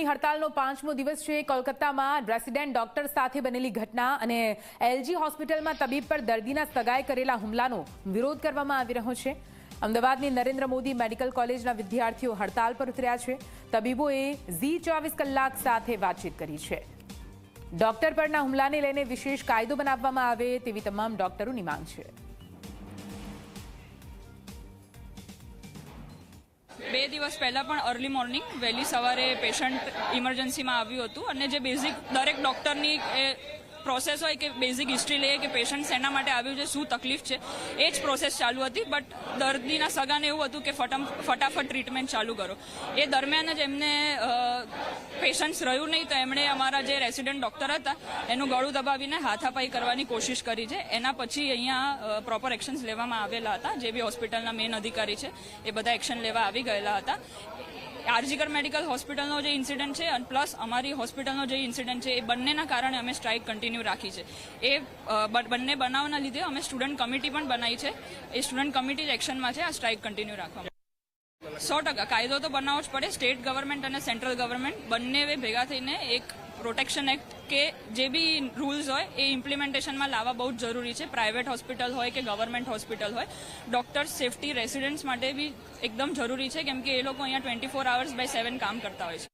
ડોક્ટરોની હડતાલનો પાંચમો દિવસ છે. કોલકાતામાં રેસિડેન્ટ ડોક્ટર સાથે બનેલી ઘટના અને એલજી હોસ્પિટલમાં તબીબ પર દર્દીના સગાઈ કરેલા હુમલાનો વિરોધ કરવામાં આવી રહ્યો છે. અમદાવાદની નરેન્દ્ર મોદી મેડિકલ કોલેજના વિદ્યાર્થીઓ હડતાલ પર ઉતર્યા છે. તબીબોએ ઝી ચોવીસ કલાક સાથે વાતચીત કરી છે. ડોક્ટર પરના હુમલાને લઈને વિશેષ કાયદો બનાવવામાં આવે તેવી તમામ ડોક્ટરોની માંગ છે. બે દિવસ પહેલા પણ અર્લી મોર્નિંગ વહેલી સવારે પેશન્ટ ઇમરજન્સીમાં આવ્યું હતું. અને જે બેઝિક દરેક ડૉક્ટરની પ્રોસેસ હોય કે બેઝિક હિસ્ટ્રી લઈએ કે પેશન્ટ શેના માટે આવ્યું છે, શું તકલીફ છે, એ જ પ્રોસેસ ચાલુ હતી. બટ દર્દીના સગાને એવું હતું કે ફટમ, ફટાફટ ટ્રીટમેન્ટ ચાલુ કરો. એ દરમિયાન જ એમને પેશન્ટ્સ રહ્યું નહીં તો એમણે અમારા જે રેસિડન્ટ ડૉક્ટર હતા, એનું ગળું દબાવીને હાથાપાઈ કરવાની કોશિશ કરી છે. એના પછી અહીંયા પ્રોપર એક્શન્સ લેવામાં આવેલા હતા. જે બી હોસ્પિટલના મેઇન અધિકારી છે, એ બધા એક્શન લેવા આવી ગયેલા હતા. આરજીકર મેડિકલ હોસ્પિટલનો જે ઇન્સિડન્ટ છે અને પ્લસ અમારી હોસ્પિટલનો જે ઇન્સિડન્ટ છે એ બંનેના કારણે અમે સ્ટ્રાઇક કન્ટિન્યુ રાખી છે. એ બંને બનાવના લીધે અમે સ્ટુડન્ટ કમિટી પણ બનાવી છે. એ સ્ટુડન્ટ કમિટી જ એક્શનમાં છે આ સ્ટ્રાઇક કન્ટિન્યુ રાખવામાં. સો ટકા. કાયદો તો બનાવવો જ પડે. સ્ટેટ ગવર્મેન્ટ અને સેન્ટ્રલ ગવર્મેન્ટ બંને ભેગા થઈને એક પ્રોટેક્શન એક્ટ કે જે બી રૂલ્સ હોય એ ઇમ્પ્લિમેન્ટેશનમાં લાવવા બહુ જ જરૂરી છે. પ્રાઇવેટ હોસ્પિટલ હોય કે ગવર્મેન્ટ હોસ્પિટલ હોય ડોક્ટર્સ સેફટી રેસિડેન્ટ્સ માટે બી એકદમ જરૂરી છે, કેમ કે એ લોકો અહીંયા twenty four hours by seven કામ કરતા હોય છે.